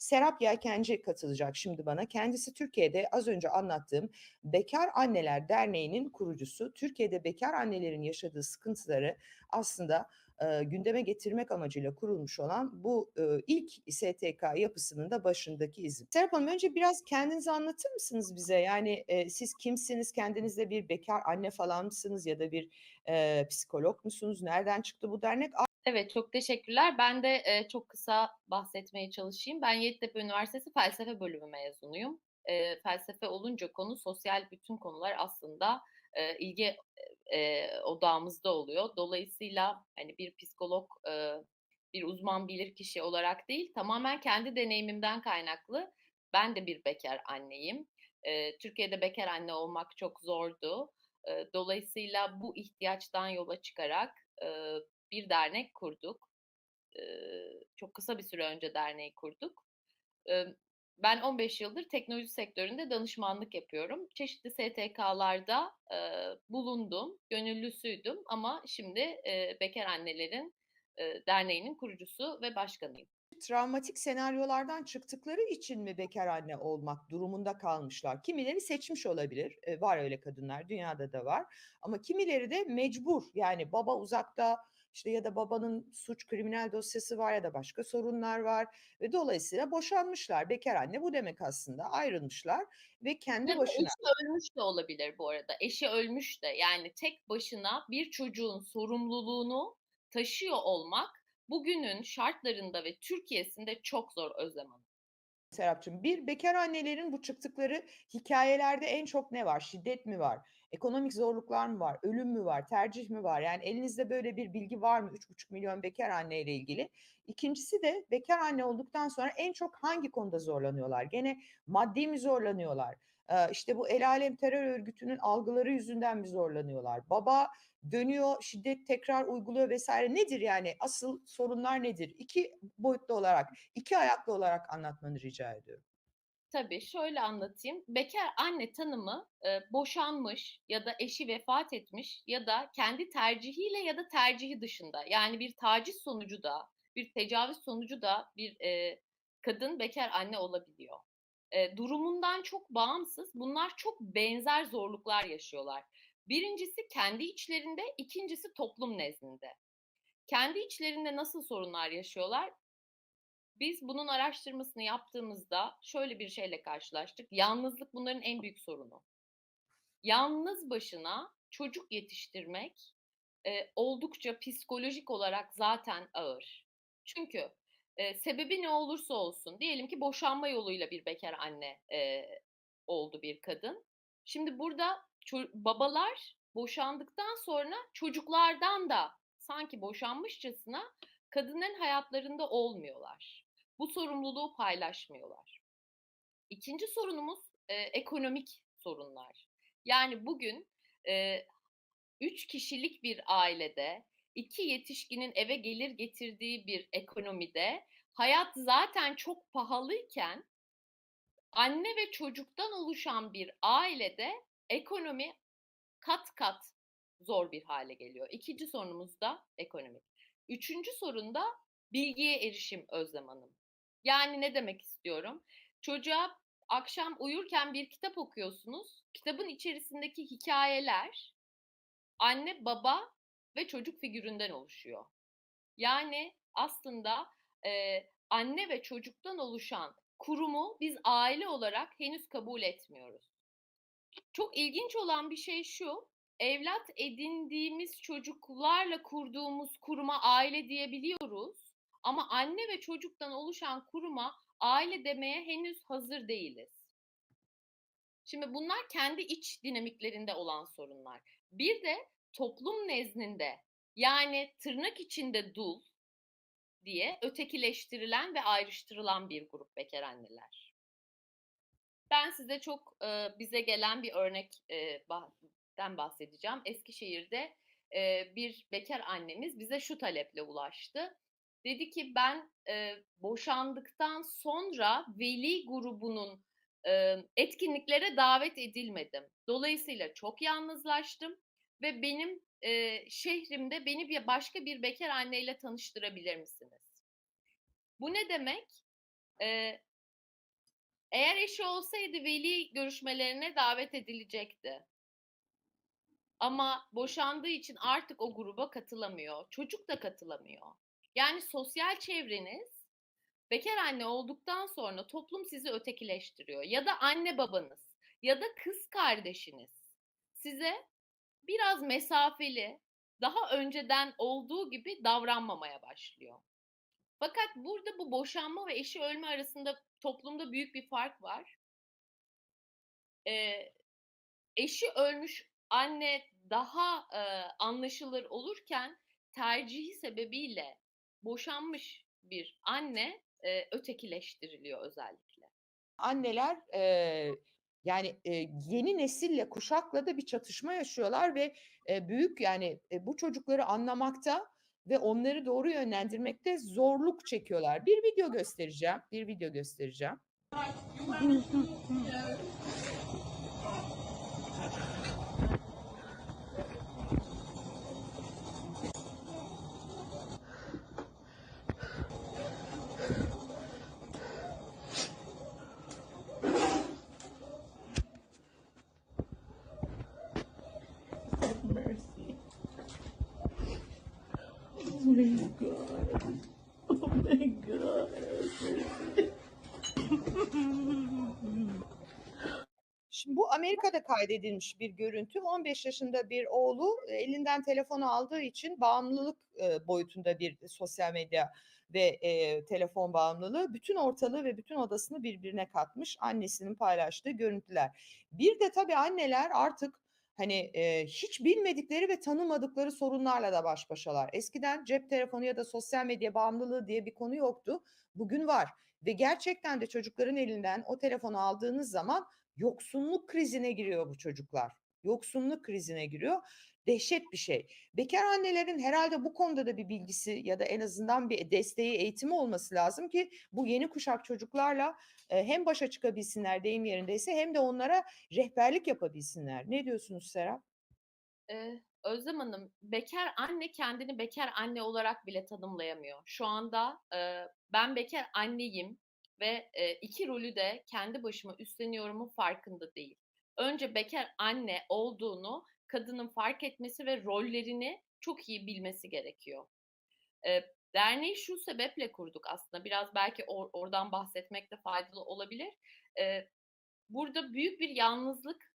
Serap Yelkenci katılacak şimdi bana. Kendisi Türkiye'de az önce anlattığım Bekar Anneler Derneği'nin kurucusu. Türkiye'de bekar annelerin yaşadığı sıkıntıları aslında e, gündeme getirmek amacıyla kurulmuş olan bu e, ilk STK yapısının da başındaki isim. Serap Hanım önce biraz kendinizi anlatır mısınız bize? Yani e, siz kimsiniz? Kendinizde bir bekar anne falan mısınız ya da bir e, psikolog musunuz? Nereden çıktı bu dernek? Evet, çok teşekkürler. Ben de eee, çok kısa bahsetmeye çalışayım. Ben Yeditepe Üniversitesi Felsefe Bölümü mezunuyum. Eee, felsefe olunca konu sosyal bütün konular aslında eee, ilgi eee, odağımızda oluyor. Dolayısıyla hani bir psikolog, eee, bir uzman bilirkişi olarak değil, tamamen kendi deneyimimden kaynaklı. Ben de bir bekar anneyim. Eee, Türkiye'de bekar anne olmak çok zordu. Eee, dolayısıyla bu ihtiyaçtan yola çıkarak bir dernek kurduk. Çok kısa bir süre önce derneği kurduk. Ben 15 yıldır teknoloji sektöründe danışmanlık yapıyorum. Çeşitli STK'larda bulundum, gönüllüsüydüm ama şimdi eee, Bekar Annelerin Derneği'nin kurucusu ve başkanıyım. Travmatik senaryolardan çıktıkları için mi bekar anne olmak durumunda kalmışlar? Kimileri seçmiş olabilir. E, var öyle kadınlar, dünyada da var. Ama kimileri de mecbur. Yani baba uzakta işte ya da babanın suç kriminal dosyası var ya da başka sorunlar var ve dolayısıyla boşanmışlar. Bekar anne bu demek aslında. Ayrılmışlar ve kendi Ya başına eşi ölmüş de olabilir bu arada. Eşi ölmüş de yani tek başına bir çocuğun sorumluluğunu taşıyor olmak bugünün şartlarında ve Türkiye'sinde çok zor Özlem Hanım. Serapcığım, bir bekar annelerin bu çıktıkları hikâyelerde en çok ne var? Şiddet mi var? Ekonomik zorluklar mı var? Ölüm mü var? Tercih mi var? Yani elinizde böyle bir bilgi var mı 3,5 milyon bekar anneyle ilgili? İkincisi de bekar anne olduktan sonra en çok hangi konuda zorlanıyorlar? Gene maddi mi zorlanıyorlar? Eee, işte bu el alem terör örgütünün algıları yüzünden mi zorlanıyorlar? Baba dönüyor, şiddet tekrar uyguluyor vs. Nedir yani? Asıl sorunlar nedir? 2 boyutlu olarak, 2 ayaklı olarak anlatmanı rica ediyorum. Tabii, şöyle anlatayım. Bekâr anne tanımı, eee, boşanmış ya da eşi vefat etmiş ya da kendi tercihiyle ya da tercihi dışında, yani bir taciz sonucu da, bir tecavüz sonucu da bir, eee, kadın bekâr anne olabiliyor. Eee, durumundan çok bağımsız, bunlar çok benzer zorluklar yaşıyorlar. Birincisi kendi içlerinde, ikincisi toplum nezdinde. Kendi içlerinde nasıl sorunlar yaşıyorlar? Biz bunun araştırmasını yaptığımızda şöyle bir şeyle karşılaştık. Yalnızlık bunların en büyük sorunu. Yalnız başına çocuk yetiştirmek, eee, oldukça psikolojik olarak zaten ağır. Çünkü, eee, sebebi ne olursa olsun, diyelim ki boşanma yoluyla bir bekâr anne, eee, oldu bir kadın. Şimdi burada babalar boşandıktan sonra çocuklardan da sanki boşanmışçasına kadınların hayatlarında olmuyorlar. Bu sorumluluğu paylaşmıyorlar. İkinci sorunumuz, eee, ekonomik sorunlar. Yani bugün, eee, 3 kişilik bir ailede 2 yetişkinin eve gelir getirdiği bir ekonomide hayat zaten çok pahalıyken anne ve çocuktan oluşan bir ailede ekonomi kat kat zor bir hâle geliyor. 2'nci sorunumuz da ekonomik. 3'üncü sorun da bilgiye erişim Özlem Hanım. Yani ne demek istiyorum? Çocuğa akşam uyurken bir kitap okuyorsunuz. Kitabın içerisindeki hikâyeler anne, baba ve çocuk figüründen oluşuyor. Yani aslında, eee, anne ve çocuktan oluşan kurumu biz aile olarak henüz kabul etmiyoruz. Çok ilginç olan bir şey şu, evlat edindiğimiz çocuklarla kurduğumuz kuruma aile diyebiliyoruz ama anne ve çocuktan oluşan kuruma aile demeye henüz hazır değiliz. Şimdi bunlar kendi iç dinamiklerinde olan sorunlar. Bir de toplum nezdinde, yani tırnak içinde dul diye ötekileştirilen ve ayrıştırılan bir grup bekâr anneler. Ben size çok, eee, bize gelen bir örnek eee, bah den bahsedeceğim. Eskişehir'de, eee, bir bekâr annemiz bize şu taleple ulaştı. Dedi ki, "Ben, eee, boşandıktan sonra veli grubunun, eee, etkinliklere davet edilmedim. Dolayısıyla çok yalnızlaştım ve benim, eee, şehrimde beni bir başka bir bekâr anneyle tanıştırabilir misiniz?" Bu ne demek? Eee, Eğer eşi olsaydı veli görüşmelerine davet edilecekti. Ama boşandığı için artık o gruba katılamıyor. Çocuk da katılamıyor. Yani sosyal çevreniz bekar anne olduktan sonra toplum sizi ötekileştiriyor. Ya da anne babanız ya da kız kardeşiniz size biraz mesafeli, daha önceden olduğu gibi davranmamaya başlıyor. Fakat burada bu boşanma ve eşi ölme arasında toplumda büyük bir fark var. Ee, eşi ölmüş anne daha e, anlaşılır olurken tercihi sebebiyle boşanmış bir anne e, ötekileştiriliyor özellikle. Anneler e, yani e, yeni nesille, kuşakla da bir çatışma yaşıyorlar ve e, büyük yani e, bu çocukları anlamakta ve onları doğru yönlendirmekte zorluk çekiyorlar. Bir video göstereceğim, bir video göstereceğim. My God. Oh my God. Şimdi bu Amerika'da kaydedilmiş bir görüntü. 15 yaşında bir oğlu e, elinden telefonu aldığı için bağımlılık e, boyutunda bir sosyal medya ve e, telefon bağımlılığı bütün ortalığı ve bütün odasını birbirine katmış annesinin paylaştığı görüntüler. Bir de tabii anneler artık hani e, hiç bilmedikleri ve tanımadıkları sorunlarla da baş başalar. Eskiden cep telefonu ya da sosyal medya bağımlılığı diye bir konu yoktu. Bugün var ve gerçekten de çocukların elinden o telefonu aldığınız zaman yoksunluk krizine giriyor bu çocuklar. Yoksunluk krizine giriyor. Dehşet bir şey. Bekar annelerin herhalde bu konuda da bir bilgisi ya da en azından bir desteği, eğitimi olması lazım ki bu yeni kuşak çocuklarla e, hem başa çıkabilsinler deyim yerindeyse hem de onlara rehberlik yapabilsinler. Ne diyorsunuz Serap? Ee, Özlem Hanım, bekar anne kendini bekar anne olarak bile tanımlayamıyor. Şu anda e, ben bekar anneyim ve e, iki rolü de kendi başıma üstleniyorumun farkında değil. Önce bekar anne olduğunu kadının fark etmesi ve rollerini çok iyi bilmesi gerekiyor. E, derneği şu sebeple kurduk aslında. Biraz belki or- oradan bahsetmek de faydalı olabilir. E, burada büyük bir yalnızlık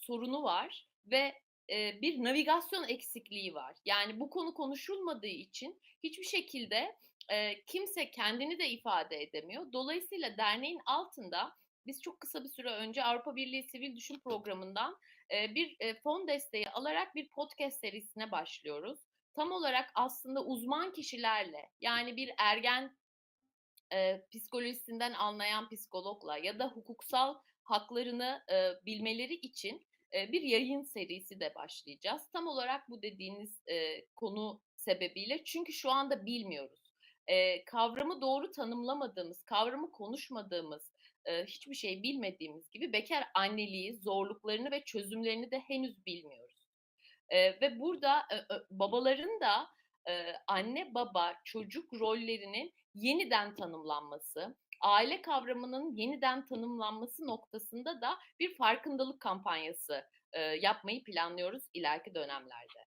sorunu var ve e, bir navigasyon eksikliği var. Yani bu konu konuşulmadığı için hiçbir şekilde e, kimse kendini de ifade edemiyor. Dolayısıyla derneğin altında biz çok kısa bir süre önce Avrupa Birliği Sivil Düşün Programı'ndan e, bir e, fon desteği alarak bir podcast serisine başlıyoruz. Tam olarak aslında uzman kişilerle yani bir ergen e, psikolojisinden anlayan psikologla ya da hukuksal haklarını e, bilmeleri için e, bir yayın serisi de başlayacağız. Tam olarak bu dediğiniz e, konu sebebiyle çünkü şu anda bilmiyoruz. E, kavramı doğru tanımlamadığımız, kavramı konuşmadığımız, e, hiçbir şey bilmediğimiz gibi bekar anneliği, zorluklarını ve çözümlerini de henüz bilmiyoruz. E, ve burada e, babaların da e, anne baba çocuk rollerinin yeniden tanımlanması, aile kavramının yeniden tanımlanması noktasında da bir farkındalık kampanyası e, yapmayı planlıyoruz ileriki dönemlerde.